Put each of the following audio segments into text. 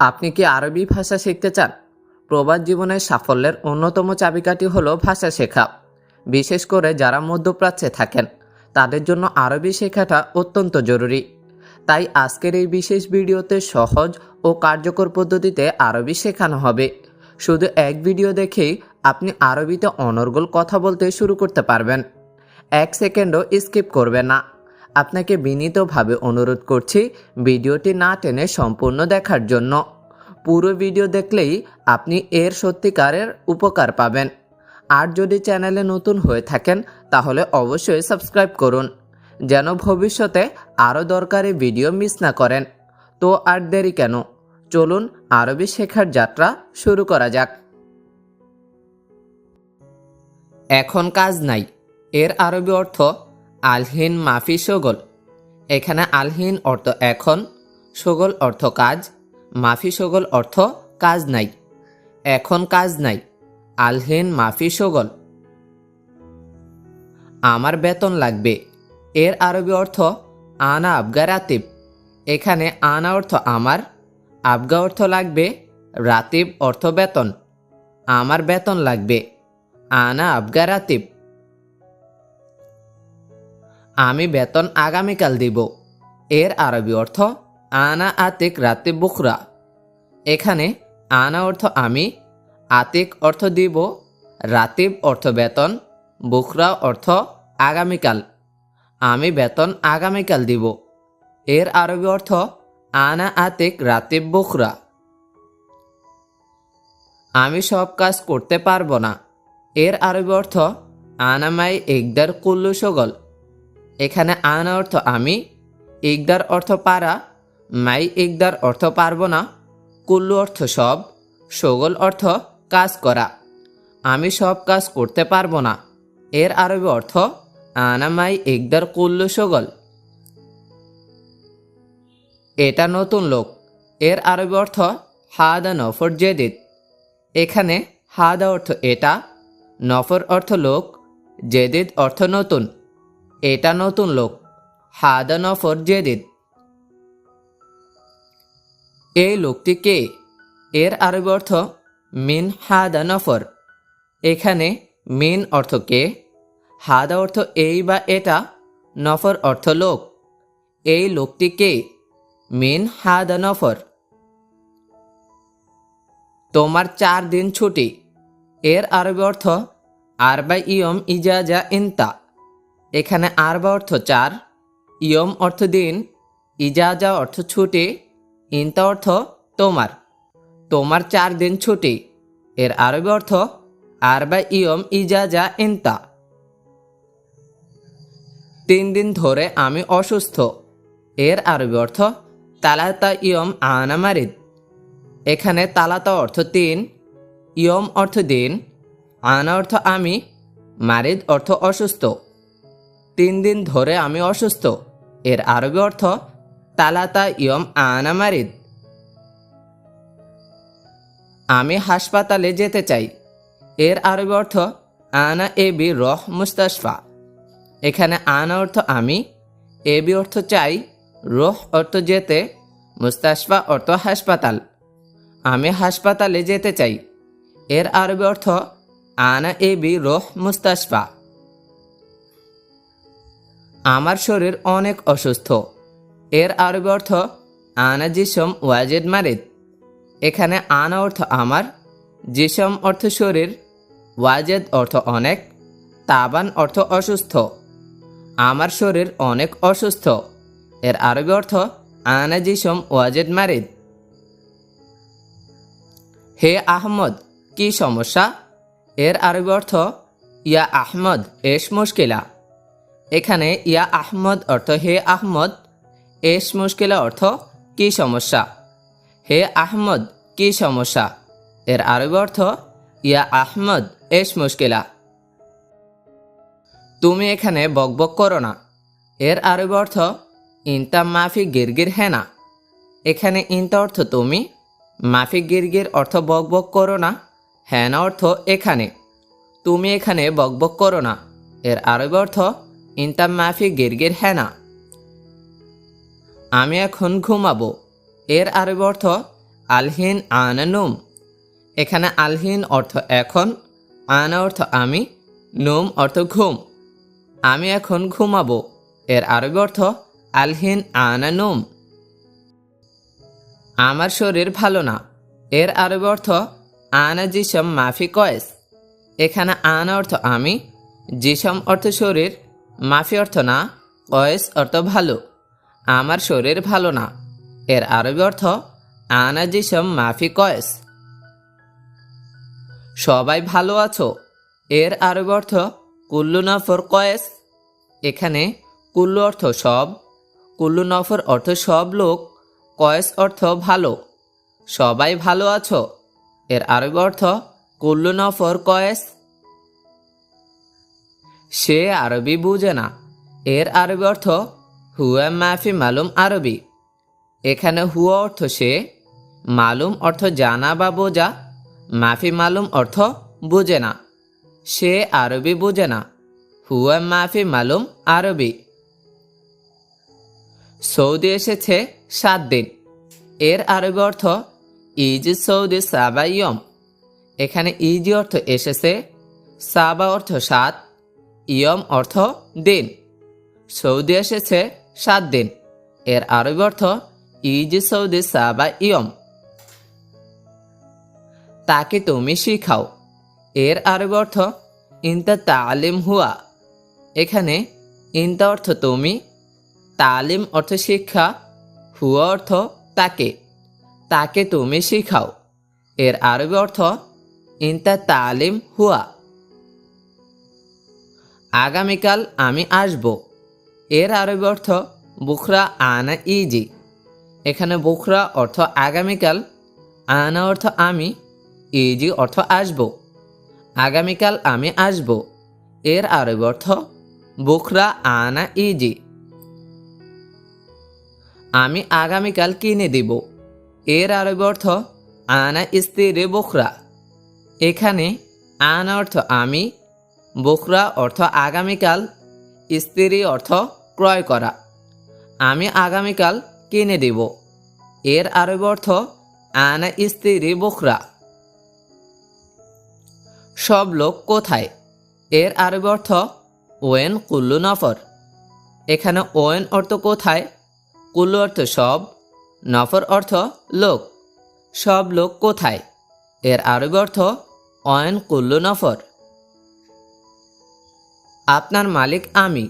আপনি কি আরবি ভাষা শিখতে চান? প্রবাস জীবনের সাফল্যের অন্যতম চাবিকাঠি হলো ভাষা শেখা। বিশেষ করে যারা মধ্যপ্রাচ্যে থাকেন, তাদের জন্য আরবি শেখাটা অত্যন্ত জরুরি। তাই আজকের এই বিশেষ ভিডিওতে সহজ ও কার্যকর পদ্ধতিতে আরবি শেখানো হবে। শুধু এক ভিডিও দেখেই আপনি আরবিতে অনর্গল কথা বলতে শুরু করতে পারবেন। এক সেকেন্ডও স্কিপ করবে না। আপনাকে বিনীতভাবে অনুরোধ করছি ভিডিওটি না টেনে সম্পূর্ণ দেখার জন্য। পুরো ভিডিও দেখলেই আপনি এর সত্যিকারের উপকার পাবেন। আর যদি চ্যানেলে নতুন হয়ে থাকেন, তাহলে অবশ্যই সাবস্ক্রাইব করুন, যেন ভবিষ্যতে আরও দরকারি ভিডিও মিস না করেন। তো আর দেরি কেন? চলুন আরবি শেখার যাত্রা শুরু করা যাক। এখন কাজ নাই। এর আরবি অর্থ আলহিন মাফি সগল। এখানে আলহিন অর্থ এখন, সগল অর্থ কাজ, মাফি সগল অর্থ কাজ নাই। এখন কাজ নাই, আলহিন মাফি সগল। আমার বেতন লাগবে। এর আরবি অর্থ আনা আবগা রাতিব। এখানে আনা অর্থ আমার, আবগা অর্থ লাগবে, রাতিব অর্থ বেতন। আমার বেতন লাগবে, আনা আবগা রাতিব। আমি বেতন আগামীকাল দিব। এর আরবি অর্থ, আনা আতিক রাতিব বুখরা। এখানে আনা অর্থ আমি, আতিক অর্থ দিব, রাতিব অর্থ বেতন, বুখরা অর্থ আগামীকাল। আমি বেতন আগামীকাল দিব। এর আরবি অর্থ, আনা আতিক রাতিব বুখরা। আমি সব কাজ করতে পারব না। এর আরবি অর্থ আনামাই একদার কুল্লু সগল। এখানে আনা অর্থ আমি, ইকদার অর্থ পারা, মাই ইকদার অর্থ পারব না, কুল্লু অর্থ সব, সগল অর্থ কাজ করা, আমি সব কাজ করতে পারব না। এর আরবি অর্থ আনামাই ইকদার কুল্লু সগল। এটা নতুন লোক। এর আরবি অর্থ, হাদা নফর জেদিদ। এখানে হাদা অর্থ এটা, নফর অর্থ লোক, জেদিদ অর্থ নতুন। এটা নতুন লোক। হাদা নফর জেদিদ। এই লোকটি কে? এর আরবি অর্থ মিন হাদা নফর। এখানে মিন অর্থ কে? হাদা অর্থ এই বা এটা, নফর অর্থ লোক। এই লোকটি কে? মিন হাদা নফর। তোমার চার দিন ছুটি। এর আরবি অর্থ আর আরবা ইয়ম ইজাজা ইনতা। এখানে আরবা অর্থ চার, ইয়ম অর্থ দিন ইজাজা অর্থ ছুটি ইনতা অর্থ তোমার। তোমার চার দিন ছুটি, এর আরবি অর্থ আরবা ইয়ম ইজাজা ইনতা তিন দিন ধরে আমি অসুস্থ, এর আরবি অর্থ তালাতা ইয়ম আনা মারিদ। এখানে তালাতা অর্থ তিন, ইয়ম অর্থ দিন, আনা অর্থ আমি, মারিদ অর্থ অসুস্থ। তিন দিন ধরে আমি অসুস্থ। এর আরবি অর্থ, তালাতা ইয়ম আনা মারিদ। আমি হাসপাতালে যেতে চাই। এর আরবি অর্থ, আনা এ বি রহ মুস্তাশফা। এখানে আনা অর্থ আমি, এ বি অর্থ চাই, রোহ অর্থ যেতে, মুস্তাশফা অর্থ হাসপাতাল। আমি হাসপাতালে যেতে চাই। এর আরবি অর্থ, আনা এ বি রোহ মুস্তাশফা। আমার শরীর অনেক অসুস্থ। এর আরবি অর্থ, আনা জিসম ওয়াজেদ মারিদ। এখানে আনা অর্থ আমার, জিসম অর্থ শরীর, ওয়াজেদ অর্থ অনেক, তাবান অর্থ অসুস্থ। আমার শরীর অনেক অসুস্থ। এর আরবি অর্থ, আনা জিসম ওয়াজেদ মারিদ। হে আহমদ, কি সমস্যা? এর আরবি অর্থ, ইয়া আহমদ, এস মুশকিলা। এখানে ইয়া আহমদ অর্থ হে আহমদ, এস মুশকিলা অর্থ কি সমস্যা? হে আহমদ, কি সমস্যা? এর আরবি অর্থ ইয়া আহমদ, এস মুশকিলা। তুমি এখানে বকবক করো না। এর আরবি অর্থ ইনতা মাফি গিরগির হেনা এখানে ইনতা অর্থ তুমি, মাফি গিরগির অর্থ বকবক করো না। হেনা অর্থ এখানে। তুমি এখানে বকবক করো না। এর আরবি অর্থ ইনতা মাফি গিরগির হেনা। আমি এখন ঘুমাবো। এর আরবি অর্থ, আলহিন আনা নুম। এখানে আলহিন অর্থ এখন, আনা অর্থ আমি, নুম অর্থ ঘুম। আমি এখন ঘুমাবো। এর আরবি অর্থ, আলহিন আনা নুম। আমার শরীর ভালো না। এর আরবি অর্থ, আনা জিসম মাফি কয়েস। এখানে আনা অর্থ আমি, জিসম অর্থ শরীর মাফি অর্থ না, কয়েস অর্থ ভালো। আমার শরীর ভালো না। এর আরবি অর্থ, আনা জিসম মাফি কয়েস। সবাই ভালো আছো। এর আরবি অর্থ, কুল্লু নফর কয়েস। এখানে কুল্লু অর্থ সব, কুল্লু নফর অর্থ সব লোক, কয়েস অর্থ ভালো। সবাই ভালো আছো। এর আরবি অর্থ, কুল্লু নফর কয়েস। সে আরবি বুঝে না। এর আরবি অর্থ, হুয়া মাফি মালুম আরবি। এখানে হুয়া অর্থ সে, মালুম অর্থ জানা বা বোঝা মাফি মালুম অর্থ বুঝে না। সে আরবি বুঝে না, হুয়া মাফি মালুম আরবি। সৌদি এসেছে সাত দিন। এর আরবি অর্থ ইজ সৌদি সাবাইয়ম। এখানে ইজি অর্থ এসেছে, সাবা অর্থ সাত ইয়ম অর্থ দিন। সৌদি এসেছে সাত দিন। এর আরবি অর্থ ইজ সৌদি সাবা ইয়ম। তাকে তুমি শিখাও। এর আরবি অর্থ ইনতা তালিম হুয়া। এখানে ইনতা অর্থ তুমি, তালিম অর্থ শিক্ষা, হুয়া অর্থ তাকে। তাকে তুমি শিখাও। এর আরবি অর্থ ইনতা তালিম হুয়া। আগামীকাল আমি আসব। এর আরবি অর্থ, বুখরা আনা ইজি এখানে বুখরা অর্থ আগামীকাল, আনা অর্থ আমি, ইজি অর্থ আসব। আগামীকাল আমি আসব। এর আরবি অর্থ, বুখরা আনা ইজি আমি আগামীকাল কিনে দিব। এর আরবি অর্থ, আনা স্ত্রী বখরা এখানে, আনা অর্থ আমি বখরা অর্থ আগামীকাল, স্ত্রী অর্থ ক্রয় করা। আমি আগামীকাল কিনে দিব। এর আরবি অর্থ, আনা স্ত্রী বখরা। সব লোক কোথায়? এর আরবি অর্থ, ওয়েন কুল্লু নফর। এখানে ওয়েন অর্থ কোথায়? কুল্লু অর্থ সব, নফর অর্থ লোক। সব লোক কোথায়? এর আরব অর্থ অয়েন কুল্লু নফর। আপনার মালিক আমি।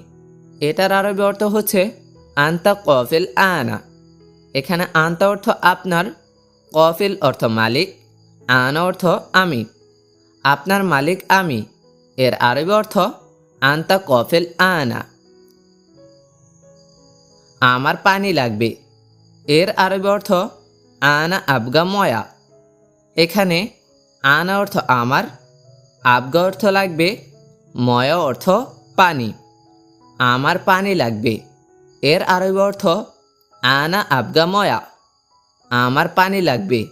এটার আরবি অর্থ হচ্ছে, আন্তা কফিল আনা। এখানে আন্তা অর্থ আপনার, কফিল অর্থ মালিক, আনা অর্থ আমি। আপনার মালিক আমি। এর আরবি অর্থ, আন্তা কফিল আনা। আমার পানি লাগবে। এর আরবি অর্থ, আনা আবগা ময়া। এখানে, আনা অর্থ আমার, আবগা অর্থ লাগবে ময়া অর্থ পানি। আমার পানি লাগবে। এর আরবি অর্থ, আনা আবগা ময়া। আমার পানি লাগবে।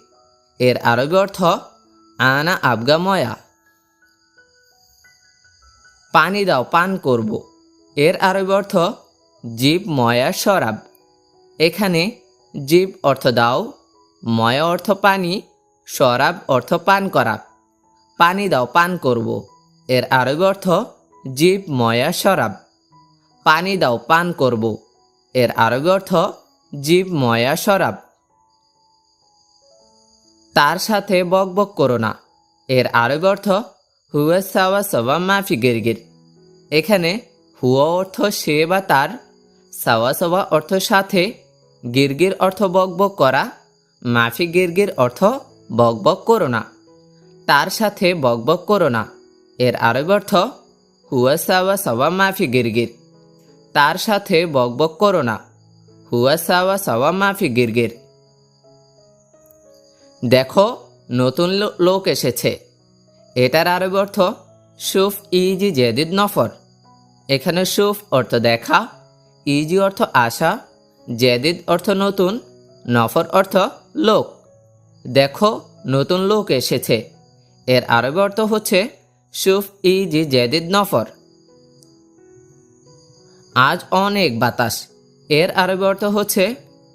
এর আরবি অর্থ, আনা আবগা ময়া। পানি দাও, পান করব। এর আরবি অর্থ, জীব ময়া শরাব। এখানে জীব অর্থ দাও, ময়া অর্থ পানি, শরাব অর্থ পান করা। পানি দাও, পান করব। এর আরবি অর্থ, জীব ময়া শরাব। পানি দাও, পান করব। এর আরবি অর্থ, জীব ময়া শরাব। তার সাথে বক বক করো না। এর আরবি অর্থ, হুয়া সাওয়া সবা মাফি গিরগির। এখানে হুয়া অর্থ, সে বা তার। সাওয়া সবা অর্থ, সাথে। গিরগির অর্থ, বক বক করা। মাফি গিরগির অর্থ, বক বক করো না। তার সাথে বক বক করো না। এর আরবি অর্থ, হুয়া সাওয়া মাফি গিরগির। তার সাথে বক বক করো না, হুয়া সাওয়া মাফি গিরগির। দেখো, নতুন লোক এসেছে। এটার আরবি অর্থ, সুফ ইজি জেদিদ নফর। এখানে সুফ অর্থ দেখা, ইজি অর্থ আশা, জেদিদ অর্থ নতুন, নফর অর্থ লোক। দেখো, নতুন লোক এসেছে। এর আরবি অর্থ হচ্ছে সুফ ইজি জেদিদ নফর। আজ অনেক বাতাস। এর আরবি অর্থ হচ্ছে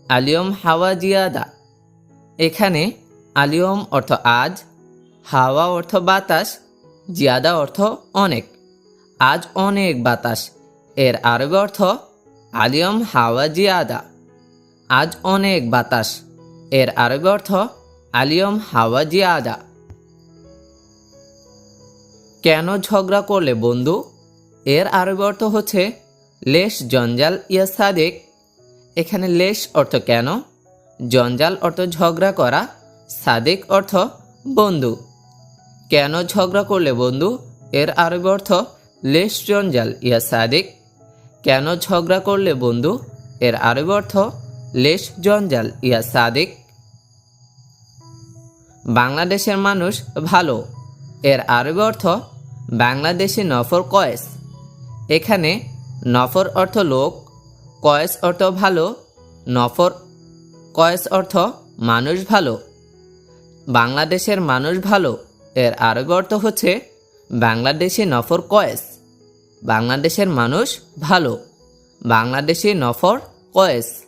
আলিয়ম হাওয়া জিয়াদা। এখানে আলিয়ম অর্থ আজ, হাওয়া অর্থ বাতাস, জিয়াদা অর্থ অনেক। আজ অনেক বাতাস। এর আরবি অর্থ আলিয়ম হাওয়া জিয়াদা। আজ অনেক বাতাস। এর আরবি অর্থ আলিয়ম হাওয়া জিয়াদা। কেন ঝগড়া করলে, বন্ধু? এর আরবি অর্থ হচ্ছে, লেশ জঞ্জাল ইয়া সাদেক। এখানে লেশ অর্থ কেন? জঞ্জাল অর্থ ঝগড়া করা, সাদেক অর্থ বন্ধু। কেন ঝগড়া করলে, বন্ধু? এর আরবি অর্থ, লেশ জঞ্জাল ইয়া সাদেক। কেন ঝগড়া করলে, বন্ধু? এর আরবি অর্থ, লেশ জঞ্জাল ইয়া সাদেক। বাংলাদেশের মানুষ ভালো। এর আরবি অর্থ বাংলাদেশি নফর কয়েস। এখানে নফর অর্থ লোক, কয়েস অর্থ ভালো, নফর কয়েস অর্থ মানুষ ভালো। বাংলাদেশের মানুষ ভালো, এর আরবি অর্থ হচ্ছে বাংলাদেশে নফর কয়েস। বাংলাদেশের মানুষ ভালো, বাংলাদেশি নফর কয়েস।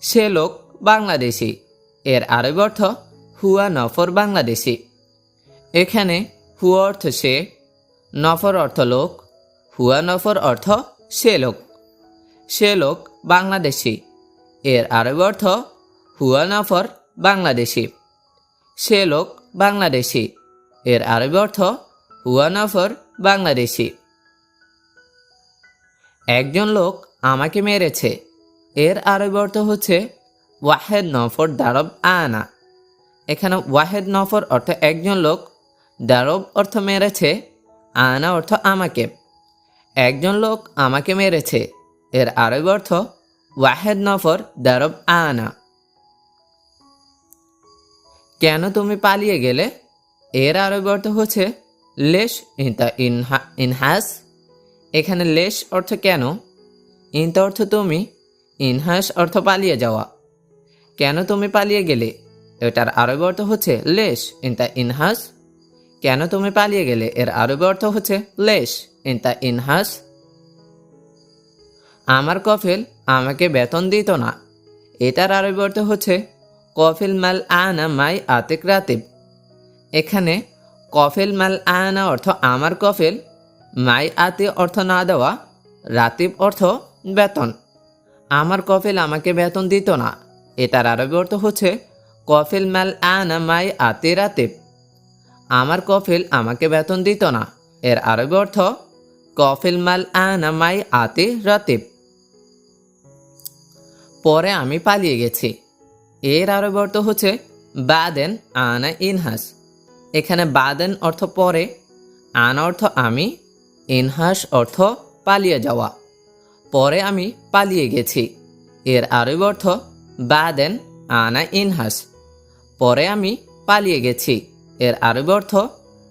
সে লোক বাংলাদেশি, এর আরবি অর্থ হুয়া নফর বাংলাদেশি। এখানে হুয়া অর্থ সে, নফর অর্থ লোক, হুয়া নফর অর্থ সে লোক। সে লোক বাংলাদেশি, এর আরবি অর্থ হুয়া নফর বাংলাদেশি। সে লোক বাংলাদেশি, এর আরবি অর্থ হুয়া নফর বাংলাদেশি। একজন লোক আমাকে মেরেছে, এর আরবি অর্থ হচ্ছে ওয়াহেদ নফর দারব আনা। এখানে ওয়াহেদ নফর অর্থ একজন লোক দারব অর্থ মেরেছে, আনা অর্থ আমাকে। একজন লোক আমাকে মেরেছে, এর আরবি অর্থ ওয়াহেদ নফর দারব আনা। কেন তুমি পালিয়ে গেলে? এর আরবি অর্থ হচ্ছে লেশ ইনতা ইনহা ইনহাস। এখানে লেশ অর্থ কেন? ইনতা অর্থ তুমি, ইনহাস অর্থ পালিয়ে যাওয়া। কেন তুমি পালিয়ে গেলে? এটার আরবি অর্থ হচ্ছে লেশ ইনতা ইনহাস। কেন তুমি পালিয়ে গেলে? এর আরবি অর্থ হচ্ছে লেশ। ইনতা ইনহাস, আমার কফিল আমাকে বেতন দিত না। এটার আরবি অর্থ হচ্ছে, কফিল মাল আনা মাই আতিক রাতিব। এখানে, কফিল মাল আনা অর্থ আমার কফিল, মাই আতি অর্থ না দেওয়া, রাতিব অর্থ বেতন। আমার কফিল আমাকে বেতন দিত না। এটার আরবি অর্থ হচ্ছে, কফিল মাল আনা মাই আতি রাতিব। আমার কফিল আমাকে বেতন দিত না। এর আরবি অর্থ, কফিল মাল আনা মাই আতি রাতিব। পরে আমি পালিয়ে গেছি। এর আরবি অর্থ হচ্ছে, বাদেন আনা ইনহাস। এখানে বাদেন অর্থ পরে, আনা অর্থ আমি, ইনহাস অর্থ পালিয়ে যাওয়া। পরে আমি পালিয়ে গেছি। এর আরবি অর্থ, বাদেন আনা ইনহাস। পরে আমি পালিয়ে গেছি। এর আরবি অর্থ,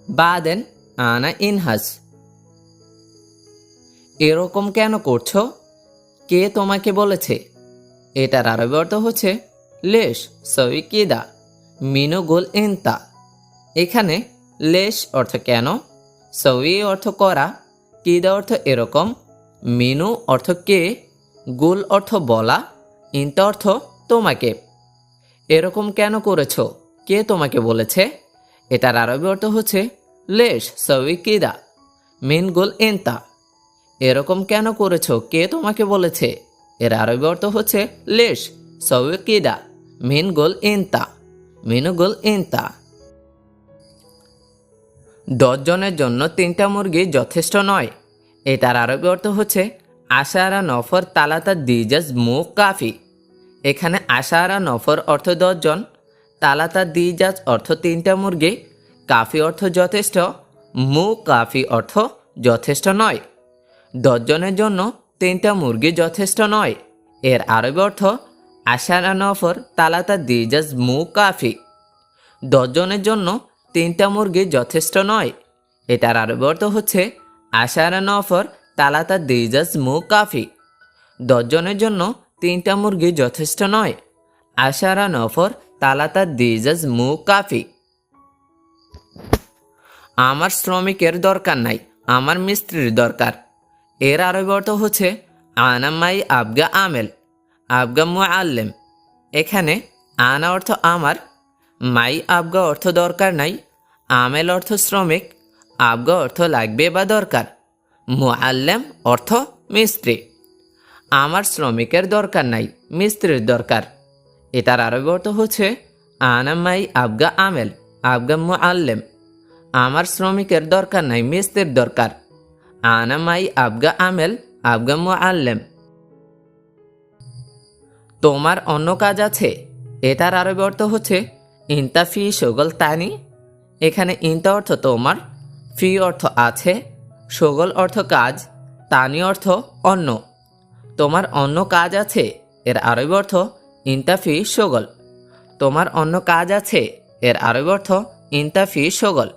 বাদেন আনা ইনহাস এরকম কেন করছ? কে তোমাকে বলেছে? এটার আরবি অর্থ হচ্ছে, লেশ সই কিদা মিনু গোল ইনতা। এখানে লেশ অর্থ কেন, সই অর্থ করা, কিদা অর্থ এরকম, মিনু অর্থ কে, গোল অর্থ বলা, ইনতা অর্থ তোমাকে। এরকম কেন করেছ? কে তোমাকে বলেছে? এটার আরবি অর্থ হচ্ছে লেশ সই কিদা, মিন গোল ইনতা। এরকম কেন করেছ? কে তোমাকে বলেছে? এর আরবি অর্থ হচ্ছে লেশ সই কিদা, মিন গোল ইনতা, মিনু গোল ইনতা। দশজনের জন্য তিনটা মুরগি যথেষ্ট নয়। এটার আরবি অর্থ হচ্ছে আশারা নফর তালাতা দিজাজ মু কাফি এখানে আশারা নফর অর্থ দশজন তালাতা দিজাজ অর্থ তিনটা মুরগি। কাফি অর্থ যথেষ্ট। মু কাফি অর্থ যথেষ্ট নয়। দশজনের জন্য তিনটা মুরগি যথেষ্ট নয়। এর আরবি অর্থ, আশারা নফর তালাতা দিজাজ মু কাফি। দশজনের জন্য তিনটা মুরগি যথেষ্ট নয়। এটার আরবি অর্থ হচ্ছে, আশারা নফর তালাতা দিজাজ মু কাফি। দশজনের জন্য তিনটা মুরগি যথেষ্ট নয়। আশারা নফর তালাতা দিজাজ মু কাফি। আমার শ্রমিকের দরকার নাই, আমার মিস্ত্রির দরকার। এর আরবি অর্থ হচ্ছে আনামাই আবগা আমেল, আবগা মু আল্লেম এখানে আনা অর্থ আমার, মাই আবগা অর্থ দরকার নাই, আমেল অর্থ শ্রমিক, আবগা অর্থ লাগবে বা দরকার মু আল্লেম অর্থ মিস্ত্রি। আমার শ্রমিকের দরকার নাই, মিস্ত্রির দরকার। এটার আরবি অর্থ হচ্ছে আনা মাই আবগা আমেল, আবগা মুআল্লাম। আমার শ্রমিকের দরকার নাই মিস্ত্রির দরকার। আনা মাই আবগা আমেল, আবগা মুআল্লাম। তোমার অন্য কাজ আছে, এটার আরবি অর্থ হচ্ছে ইন্তা ফি সগল তানি। এখানে ইন্তা অর্থ তোমার, ফি অর্থ আছে, সগল অর্থ কাজ, তানি অর্থ অন্য তোমার অন্য কাজ আছে, এর আরবি অর্থ ইন্তা ফি সগল। তোমার অন্য কাজ আছে? এর আরবি অর্থ ইন্তা ফি সগল।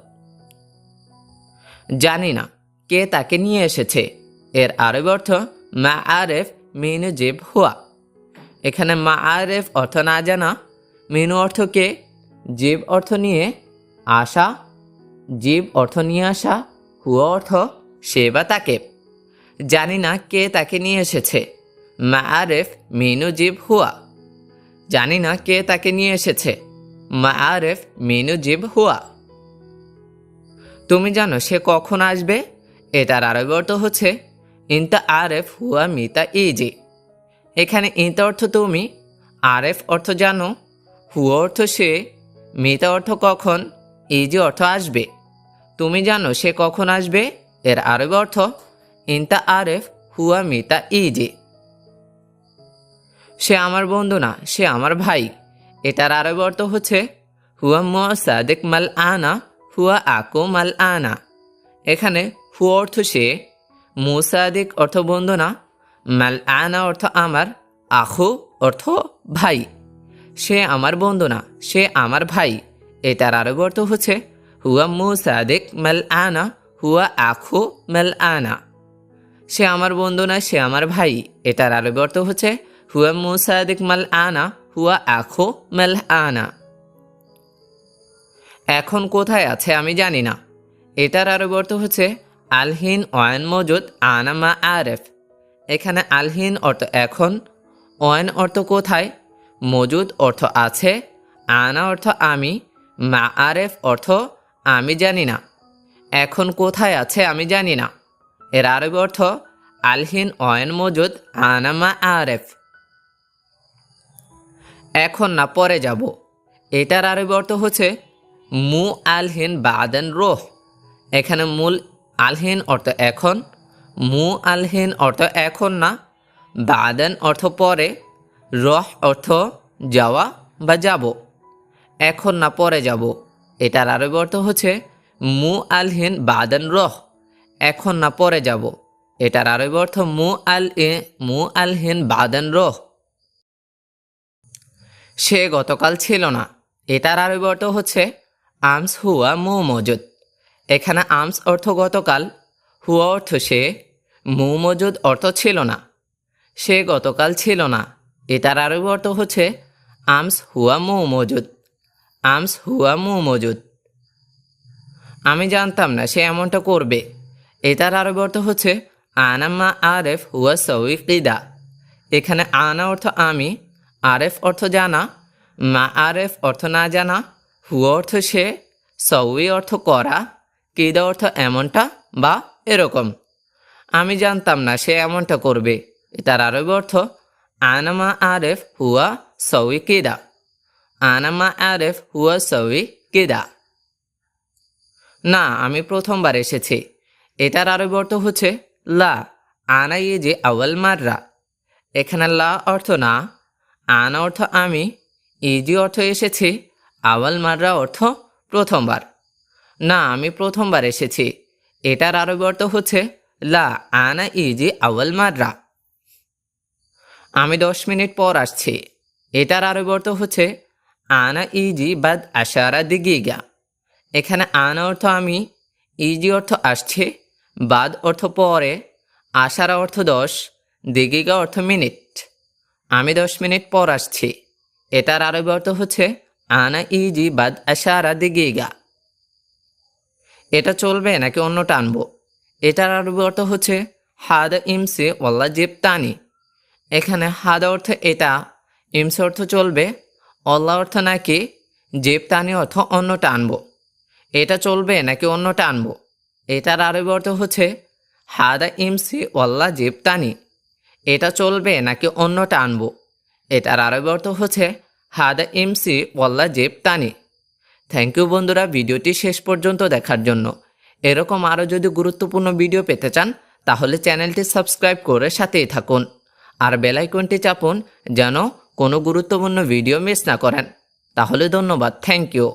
জানি না, কে তাকে নিয়ে এসেছে? এর আরবি অর্থ মা আরেফ মিন জিব হুয়া। এখানে মা আরেফ অর্থ না জানা, মিনু অর্থ কে? জীব অর্থ নিয়ে আসা, জীব অর্থ নিয়ে আসা, হুয়া অর্থ সে বা তাকে। জানি না কে তাকে নিয়ে এসেছে। মা আরেফ মিনু জীব হুয়া। জানি না কে তাকে নিয়ে এসেছে। মা আরেফ মিনু জীব হুয়া। তুমি জানো সে কখন আসবে? এটার আরবি অর্থ হচ্ছে। ইন্তা আরেফ হুয়া মিতা ইজি। এখানে ইন্তা অর্থ তুমি, আরেফ অর্থ জানো। হুয়া অর্থ সে, মিতা অর্থ কখন, ইজি অর্থ আসবে। তুমি জানো সে কখন আসবে? এর আরবি অর্থ ইন্তা আরেফ হুয়া মিতা ইজি। সে আমার বন্ধু না, সে আমার ভাই। এটার আরবি অর্থ হচ্ছে, হুয়া ম সাদেক মাল আনা, হুয়া আকো মাল আনা। এখানে হুয়া অর্থ সে, মুসাদিক অর্থ বন্ধু না, মাল আনা অর্থ আমার আখু অর্থ ভাই। সে আমার বন্ধু না, সে আমার ভাই। এটার আরবি অর্থ হচ্ছে, হুয়া মুসাদিক মাল আনা, হুয়া আখু মাল আনা। সে আমার বন্ধু না, সে আমার ভাই। এটার আরবি অর্থ হচ্ছে হুয়া মুসাদিক মাল আনা হুয়া আখো মাল আনা এখন কোথায় আছে আমি জানি না। এটার আরবি অর্থ হচ্ছে আলহিন অয়ন মজুদ আনামা আরেফ। এখানে আলহিন অর্থ এখন, অয়ন অর্থ কোথায়, মজুদ অর্থ আছে, আনা অর্থ আমি, মা আরেফ অর্থ আমি জানি না। এখন কোথায় আছে আমি জানি না। এর আরবি অর্থ আলহিন অয়ন মজুদ আনামা আরেফ। এখন না, পরে যাব। এটার আরবি অর্থ হচ্ছে মু আলহিন বাদেন রোহ। এখানে মূল আলহিন অর্থ এখন, মু আলহিন অর্থ এখন না, বাদেন অর্থ পরে, রহ অর্থ যাওয়া বা যাব। এখন না, পরে যাব। এটার আরবি অর্থ হচ্ছে মু আলহিন বাদেন রহ। এখন না, পরে যাব। এটার আরবি অর্থ মু আল এ, মু আলহিন বাদেন রহ। সে গতকাল ছিল না। এটার আরবি অর্থ হচ্ছে আমস হুয়া মু মজুদ। এখানে আমস অর্থ গতকাল, হুয়া অর্থ সে, মু মজুদ অর্থ ছিল না। সে গতকাল ছিল না। এটার আরবি অর্থ হচ্ছে আমস হুয়া মু মজুদ। আমস হুয়া মু মজুদ। আমি জানতাম না সে এমনটা করবে। এটার আরবি অর্থ হচ্ছে আনাম্মা আরেফ হুয়া সউই কিদা। এখানে আনা অর্থ আমি আরেফ অর্থ জানা, মা আরেফ অর্থ না জানা হু অর্থ সে সউই অর্থ করা, কিদা অর্থ এমনটা বা এরকম। আমি জানতাম না সে এমনটা করবে। তার আরব অর্থ আনামা আরেফ হুয়া সউই কিদা। আনামা আরেফ হুয়া সউই কিদা। না, আমি প্রথমবার এসেছি। এটার আরবি অর্থ হচ্ছে লা, আনা ইয়ে যে আওয়াল মাররা। এখানে লা অর্থ না আনা অর্থ আমি, ইজি অর্থ এসেছি, আওয়াল মাররা অর্থ প্রথমবার। না, আমি প্রথমবার এসেছি। এটার আরবি অর্থ হচ্ছে, লা আনা ইজি আওয়াল মাররা। আমি দশ মিনিট পর আসছি। এটার আরবি অর্থ হচ্ছে, আনা ইজি বাদ আশারা দিগিগা। এখানে আনা অর্থ আমি, ইজি অর্থ আসছে, বাদ অর্থ পরে, আশারা অর্থ দশ, দিগিগা অর্থ মিনিট। আমি দশ মিনিট পর আসছি। এটার আরবি অর্থ হচ্ছে, আনা ইজি বাদ আশারা দিগিগা। এটা চলবে নাকি অন্যটা আনব? এটার আরবি অর্থ হচ্ছে, হাদ ইমসে ওয়াল্লা জিব তানি এখানে হাদ অর্থ এটা, ইমস অর্থ চলবে, অল্লা অর্থ নাকি জেব তানি অর্থ অন্যটা আনব? এটা চলবে নাকি অন্যটা আনব? এটার আরবি অর্থ হচ্ছে, হাদা ইমসি অল্লা জেব তানি এটা চলবে নাকি অন্যটা আনব? এটার আরবি অর্থ হচ্ছে, হাদা ইমসি ওয়াল্লা জেব তানি। থ্যাংক ইউ বন্ধুরা ভিডিওটি শেষ পর্যন্ত দেখার জন্য। এরকম আরও যদি গুরুত্বপূর্ণ ভিডিও পেতে চান, তাহলে চ্যানেলটি সাবস্ক্রাইব করে সাথেই থাকুন। আর বেলাইকনটি চাপুন যেন কোনো গুরুত্বপূর্ণ ভিডিও মিস না করেন। তাহলে ধন্যবাদ থ্যাংক ইউ